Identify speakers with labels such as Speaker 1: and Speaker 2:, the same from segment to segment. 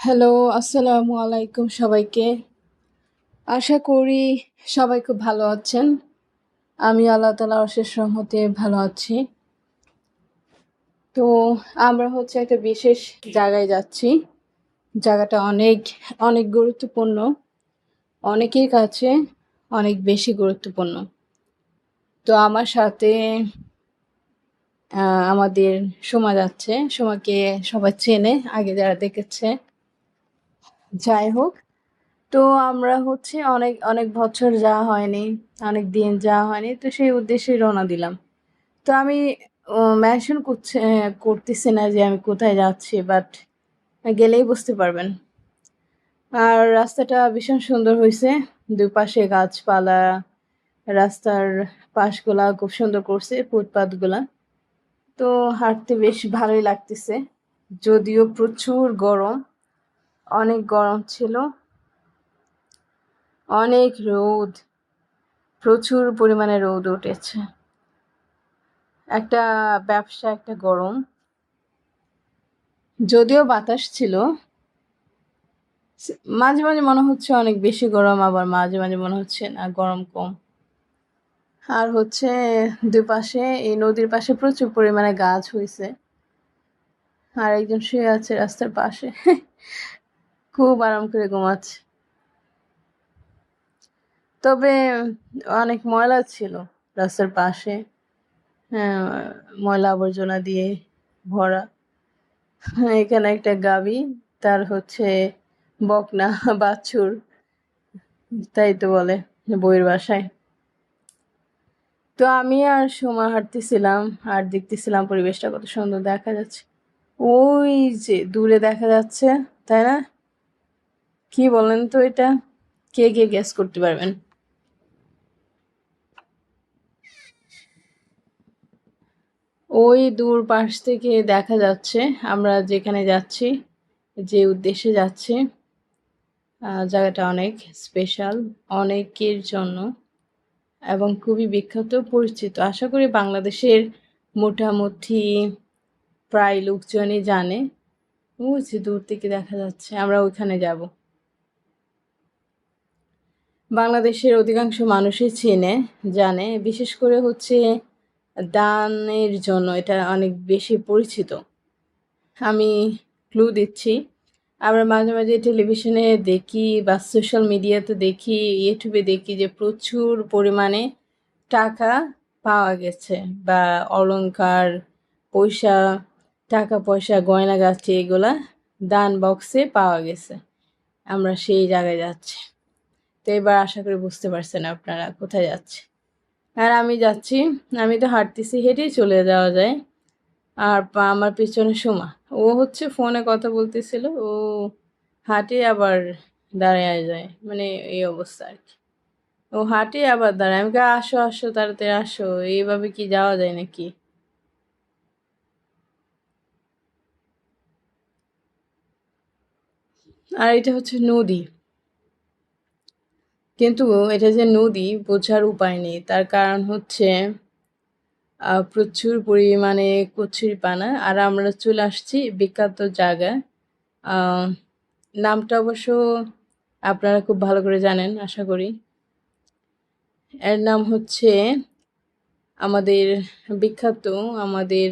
Speaker 1: Hello আসসালামু আলাইকুম সবাইকে। আশা করি সবাই খুব ভালো আছেন। আমি আল্লাহ তালা অশেষ রহমতে ভালো আছি। তো আমরা হচ্ছে একটা বিশেষ জায়গায় যাচ্ছি। জায়গাটা অনেক অনেক গুরুত্বপূর্ণ। অনেকের কাছে অনেক বেশি গুরুত্বপূর্ণ। তো আমার সাথে আমাদের সোমা যাচ্ছে। সোমাকে সবাই চেনে, আগে যারা দেখেছে। যাই হোক, তো আমরা হচ্ছে অনেক অনেক বছর যাওয়া হয়নি, অনেক দিন যাওয়া হয়নি, তো সেই উদ্দেশ্যে রওনা দিলাম। তো আমি মেনশন করছে, করতেছি না যে আমি কোথায় যাচ্ছি বাট গেলেই বুঝতে পারবেন। আর রাস্তাটা ভীষণ সুন্দর হয়েছে, দুপাশে গাছপালা, রাস্তার পাশগুলা খুব সুন্দর করছে ফুটপাতগুলা তো হাঁটতে বেশ ভালোই লাগতেছে, যদিও প্রচুর গরম অনেক গরম ছিল। অনেক রোদ, প্রচুর পরিমাণে রোদ উঠেছে। একটা ব্যবসা, একটা গরম। যদিও বাতাস ছিল, মাঝে মাঝে মনে হচ্ছে অনেক বেশি গরম, আবার মাঝে মাঝে মনে হচ্ছে না, গরম কম। আর হচ্ছে দুই পাশে এই নদীর পাশে প্রচুর পরিমাণে গাছ হয়েছে আর একজন শুয়ে আছে রাস্তার পাশে। খুব আরাম করে ঘুমাচ্ছে। তবে অনেক ময়লা ছিল রাস্তার পাশে। হ্যাঁ ময়লা আবর্জনা দিয়ে ভরা। এখানে একটা গাবি, তার হচ্ছে বকনা, বাছুর, তাই তো বলে বইয়ের বাসায়। তো আমি আর সোমা হাঁটতেছিলাম আর দেখতেছিলাম পরিবেশটা কত সুন্দর দেখা যাচ্ছে। ওই যে দূরে দেখা যাচ্ছে, তাই না? কি বলেন তো এটা? কে কে গ্যাস করতে পারবেন? ওই দূর পাশ থেকে দেখা যাচ্ছে, আমরা যেখানে যাচ্ছি, যে উদ্দেশ্যে যাচ্ছি জায়গাটা অনেক স্পেশাল অনেকের জন্য, এবং খুবই বিখ্যাত, পরিচিত। আশা করি বাংলাদেশের মোটামুটি প্রায় লোকজনই জানে। বুঝছি দূর থেকে দেখা যাচ্ছে, আমরা ওইখানে যাব। বাংলাদেশের অধিকাংশ মানুষই চেনে, জানে। বিশেষ করে হচ্ছে দানের জন্য এটা অনেক বেশি পরিচিত। আমি ক্লু দিচ্ছি। আমরা মাঝে মাঝে টেলিভিশনে দেখি বা সোশ্যাল মিডিয়াতে দেখি ইউটিউবে দেখি যে প্রচুর পরিমাণে টাকা পাওয়া গেছে বা অলংকার, পয়সা, টাকা পয়সা, গয়না গাছটি এগুলা দান বক্সে পাওয়া গেছে। আমরা সেই জায়গায় যাচ্ছি। তো এবার আশা করি বুঝতে পারছেন আপনারা কোথায় যাচ্ছে। আর আমি যাচ্ছি, আমি তো হাঁটতেছি, হেঁটেই চলে যাওয়া যায়। আর আমার পিছনে সোমা। ও হচ্ছে ফোনে কথা বলতেছিল, ও হাঁটে আবার দাঁড়ায় যায় মানে এই অবস্থা আর কি। ও হাঁটে আবার দাঁড়ায়, আমি আসো আসো, তাড়াতাড়ি আসো, এইভাবে কি যাওয়া যায় নাকি? আর এটা হচ্ছে নদী। কিন্তু এটা যে নদী বোঝার উপায় নেই। তার কারণ হচ্ছে প্রচুর পরিমাণে কচুরি পানা। আর আমরা চলে আসছি বিখ্যাত জায়গা নামটা অবশ্য আপনারা খুব ভালো করে জানেন, আশা করি। এর নাম হচ্ছে আমাদের বিখ্যাত, আমাদের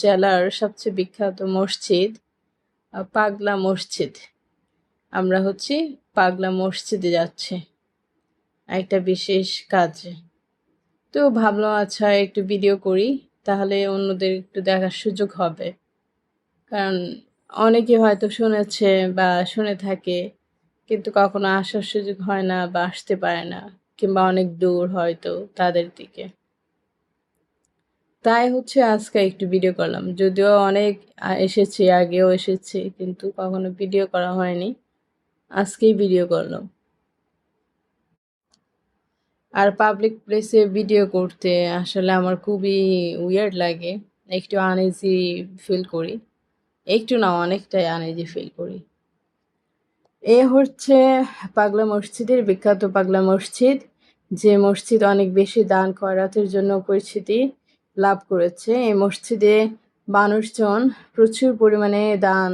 Speaker 1: জেলার সবচেয়ে বিখ্যাত মসজিদ পাগলা মসজিদ। আমরা হচ্ছে পাগলা মসজিদে যাচ্ছে। একটা বিশেষ কাজে। তো ভাবলাম আচ্ছা একটু ভিডিও করি, তাহলে অন্যদের একটু দেখার সুযোগ হবে। কারণ অনেকে হয়তো শুনেছে বা শুনে থাকে, কিন্তু কখনো আসার সুযোগ হয় না বা আসতে পারে না, কিংবা অনেক দূর হয়তো তাদের দিকে। তাই হচ্ছে আজকে একটু ভিডিও করলাম। যদিও অনেক এসেছি, আগেও এসেছি, কিন্তু কখনো ভিডিও করা হয়নি। আজকেই ভিডিও করলাম। আর পাবলিক প্লেসে ভিডিও করতে আসলে আমার খুবই উইয়ার্ড লাগে। একটু আনইজি ফিল করি। একটু না, অনেকটাই আনইজি ফিল করি। এ হচ্ছে পাগলা মসজিদের বিখ্যাত পাগলা মসজিদ। যে মসজিদ অনেক বেশি দান খয়রাতের জন্য পরিচিতি লাভ করেছে। এই মসজিদে মানুষজন প্রচুর পরিমাণে দান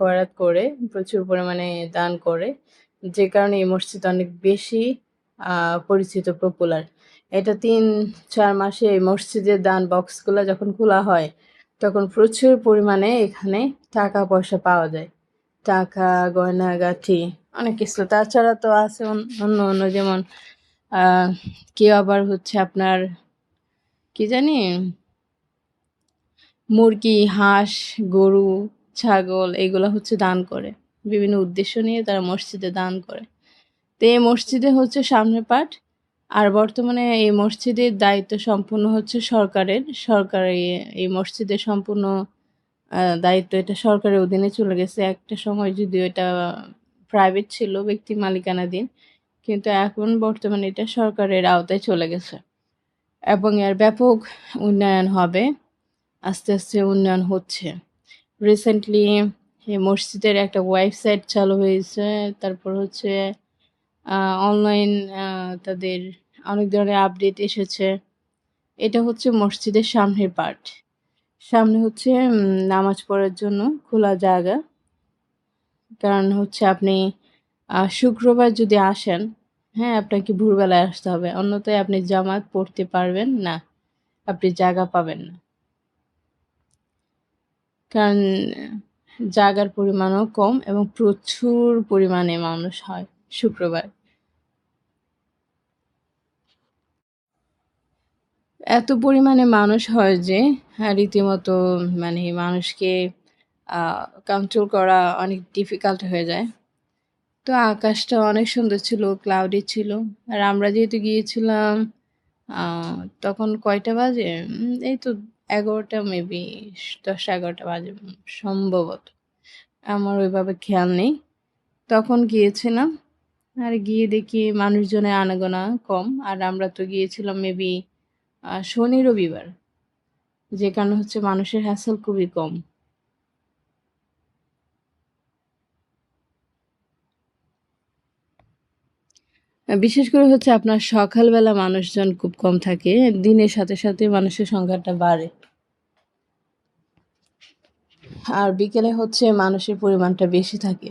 Speaker 1: খয়রাত করে, প্রচুর পরিমাণে দান করে, যে কারণে এই মসজিদ অনেক বেশি পরিচিত পপুলার এটা তিন, চার মাসে এই মসজিদের দান বক্সগুলো যখন খোলা হয়, তখন প্রচুর পরিমাণে এখানে টাকা পয়সা পাওয়া যায়। টাকা গয়নাগাঠি অনেক কিছু। তাছাড়া তো আছে অন্য অন্য যেমন কেউ আবার হচ্ছে আপনার, কি জানি, মুরগি, হাঁস, গরু ছাগল এগুলো হচ্ছে দান করে। বিভিন্ন উদ্দেশ্য নিয়ে তারা মসজিদে দান করে। তো এই মসজিদে হচ্ছে সামনে পাঠ আর বর্তমানে এই মসজিদের দায়িত্ব সম্পূর্ণ হচ্ছে সরকারের। সরকার এই- মসজিদের সম্পূর্ণ দায়িত্ব এটা সরকারের অধীনে চলে গেছে। একটা সময় যদিও এটা প্রাইভেট ছিল, ব্যক্তি মালিকানাধীন, কিন্তু এখন বর্তমানে এটা সরকারের আওতায় চলে গেছে। এবং এর ব্যাপক উন্নয়ন হবে, আস্তে আস্তে উন্নয়ন হচ্ছে। রিসেন্টলি মসজিদের একটা ওয়েবসাইট চালু হয়েছে। তারপর হচ্ছে অনলাইন তাদের অনেক ধরনের আপডেট এসেছে। এটা হচ্ছে মসজিদের সামনের পার্ট সামনে হচ্ছে নামাজ পড়ার জন্য খোলা জায়গা। কারণ হচ্ছে আপনি শুক্রবার যদি আসেন হ্যাঁ আপনাকে ভোরবেলায় আসতে হবে। অন্যথায় আপনি জামাত পড়তে পারবেন না। আপনি জায়গা পাবেন না। কারণ জায়গার পরিমাণও কম এবং প্রচুর পরিমাণে মানুষ হয় শুক্রবার। এত পরিমাণে মানুষ হয় যে হ্যাঁ, রীতিমতো মানে মানুষকে কন্ট্রোল করা অনেক ডিফিকাল্ট হয়ে যায়। তো আকাশটা অনেক সুন্দর ছিল ক্লাউডি ছিল। আর আমরা যেহেতু গিয়েছিলাম তখন কয়টা বাজে? এই তো এগারোটা মেবি দশ এগারোটা বাজে সম্ভবত। আমার ওইভাবে খেয়াল নেই। তখন গিয়েছিলাম আর গিয়ে দেখি মানুষজনের আনাগোনা কম। আর আমরা তো গিয়েছিলাম মেবি শনি, রবিবার। যে কারণে হচ্ছে মানুষের হ্যাসেল খুবই কম। বিশেষ করে হচ্ছে আপনার সকালবেলা মানুষজন খুব কম থাকে, দিনের সাথে সাথে মানুষের সংখ্যাটা বাড়ে। আর বিকেলে হচ্ছে মানুষের পরিমাণটা বেশি থাকে।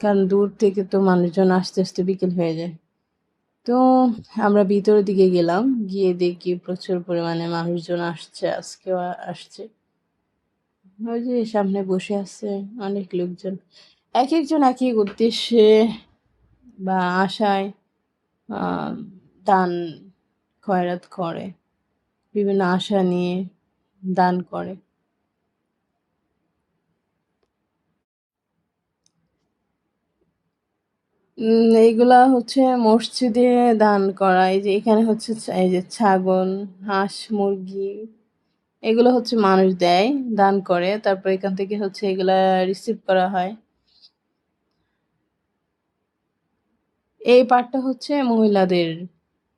Speaker 1: কারণ দূর থেকে তো মানুষজন আস্তে আস্তে বিকেল হয়ে যায়। তো আমরা ভিতরের দিকে গেলাম, গিয়ে দেখি প্রচুর পরিমাণে মানুষজন আসছে, আজকেও আসছে। ওই যে সামনে বসে আছে অনেক লোকজন। এক একজন এক এক উদ্দেশ্যে বা আশায় দান খয়রাত করে, বিভিন্ন আশা নিয়ে দান করে। এইগুলা হচ্ছে মসজিদে দান করা। এই যে এখানে হচ্ছে এই যে ছাগল, হাঁস, মুরগি, এগুলো হচ্ছে মানুষ দেয়, দান করে। তারপর এখান থেকে হচ্ছে এগুলা রিসিভ করা হয়। এই পার্টটা হচ্ছে মহিলাদের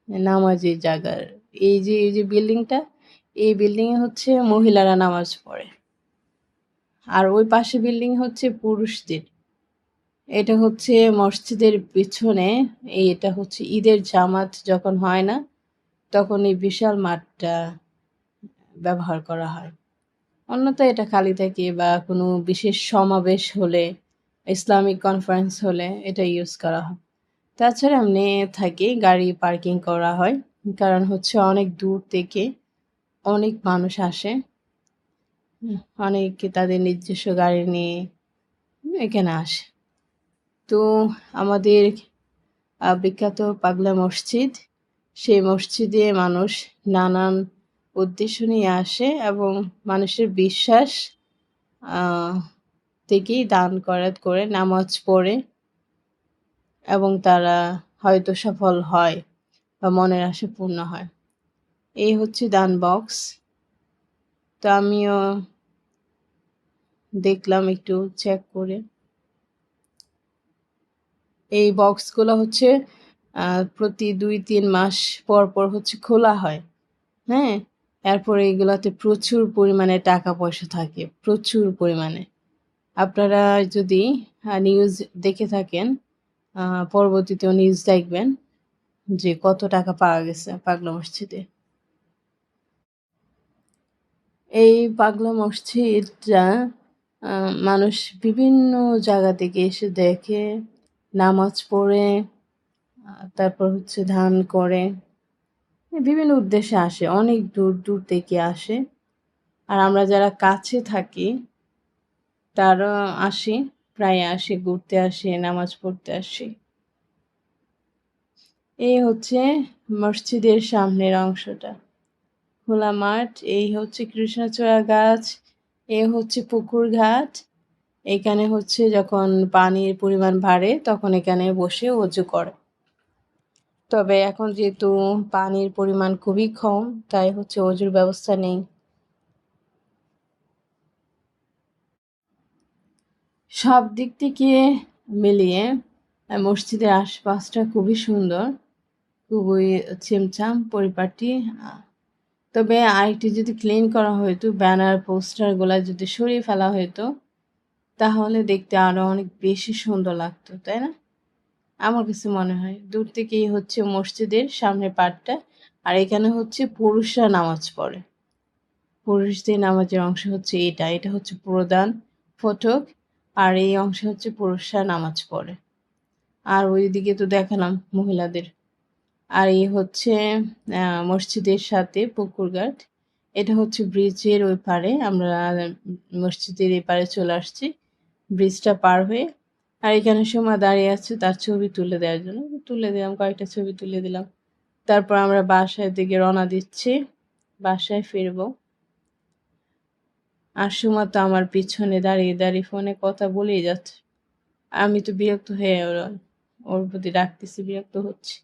Speaker 1: নামাজের জায়গার। এই যে এই যে বিল্ডিংটা এই বিল্ডিং এ হচ্ছে মহিলারা নামাজ পড়ে। আর ওই পাশে বিল্ডিং হচ্ছে পুরুষদের। এটা হচ্ছে মসজিদের পিছনে, এই এটা হচ্ছে ঈদের জামাত যখন হয় না, তখন এই বিশাল মাঠটা ব্যবহার করা হয়। অন্যথা এটা খালি থাকে বা কোনো বিশেষ সমাবেশ হলে, ইসলামিক কনফারেন্স হলে এটা ইউজ করা হয়। তাছাড়া এমনি থাকে গাড়ি পার্কিং করা হয়, কারণ হচ্ছে অনেক দূর থেকে অনেক মানুষ আসে। অনেকে তাদের নিজস্ব গাড়ি নিয়ে এখানে আসে। তো আমাদের বিখ্যাত পাগলা মসজিদ, সেই মসজিদে মানুষ নানান উদ্দেশ্য নিয়ে আসে এবং মানুষের বিশ্বাস থেকেই দান করাত করে, নামাজ পড়ে। এবং তারা হয়তো সফল হয় বা মনের আশা পূর্ণ হয়। এই হচ্ছে দান বক্স। তো আমিও দেখলাম একটু চেক করে। এই বক্সগুলো হচ্ছে প্রতি দুই তিন মাস পর পর হচ্ছে খোলা হয়। হ্যাঁ? এরপরে এগুলাতে প্রচুর পরিমাণে টাকা পয়সা থাকে, প্রচুর পরিমাণে। আপনারা যদি নিউজ দেখে থাকেন পরবর্তীতেও নিউজ দেখবেন যে কত টাকা পাওয়া গেছে পাগলা মসজিদে। এই পাগলা মসজিদটা মানুষ বিভিন্ন জায়গা থেকে এসে দেখে, নামাজ পড়ে তারপর হচ্ছে ধান করে বিভিন্ন উদ্দেশ্যে আসে, অনেক দূর দূর থেকে আসে। আর আমরা যারা কাছে থাকি, তারা আসি প্রায় আসি, ঘুরতে আসি, নামাজ পড়তে আসি। এই হচ্ছে মসজিদের সামনের অংশটা। খোলা মাঠ, এই হচ্ছে কৃষ্ণচূড়া গাছ, এ হচ্ছে পুকুর ঘাট, এখানে হচ্ছে যখন পানির পরিমাণ বাড়ে তখন এখানে বসে অজু করে। তবে এখন যেহেতু পানির পরিমাণ খুবই কম, তাই হচ্ছে অজুর ব্যবস্থা নেই। সব দিক থেকে মিলিয়ে মসজিদের আশপাশটা খুবই সুন্দর, খুবই ছিমছাম পরিপাটি। তবে আরেকটি যদি ক্লিন করা হতো ব্যানার পোস্টারগুলো যদি সরিয়ে ফেলা হতো তাহলে দেখতে আরও অনেক বেশি সুন্দর লাগতো, তাই না? আমার কাছে মনে হয় দূর থেকেই হচ্ছে মসজিদের সামনের পার্টটা আর এখানে হচ্ছে পুরুষরা নামাজ পড়ে। পুরুষদের নামাজের অংশ হচ্ছে এটা এটা হচ্ছে প্রধান ফটক। আর এই অংশে হচ্ছে পুরুষরা নামাজ পড়ে। আর ওইদিকে তো দেখালাম মহিলাদের। আর এই হচ্ছে মসজিদের সাথে পুকুরঘাট এটা হচ্ছে ব্রিজের ওই পারে আমরা মসজিদের এই পারে চলে আসছি। ব্রিজটা পার হয়ে। আর এখানে সময় দাঁড়িয়ে আছে তার ছবি তুলে দেওয়ার জন্য। তুলে দিলাম, কয়েকটা ছবি তুলে দিলাম। তারপর আমরা বাসায় দিকে রওনা দিচ্ছি। বাসায় ফিরবো। আর সুমা তো আমার পিছনে দাঁড়িয়ে দাঁড়িয়ে ফোনে কথা বলেই যাচ্ছে। আমি তো বিরক্ত হয়ে ওর ওর প্রতি ডাকতেছি বিরক্ত হচ্ছে।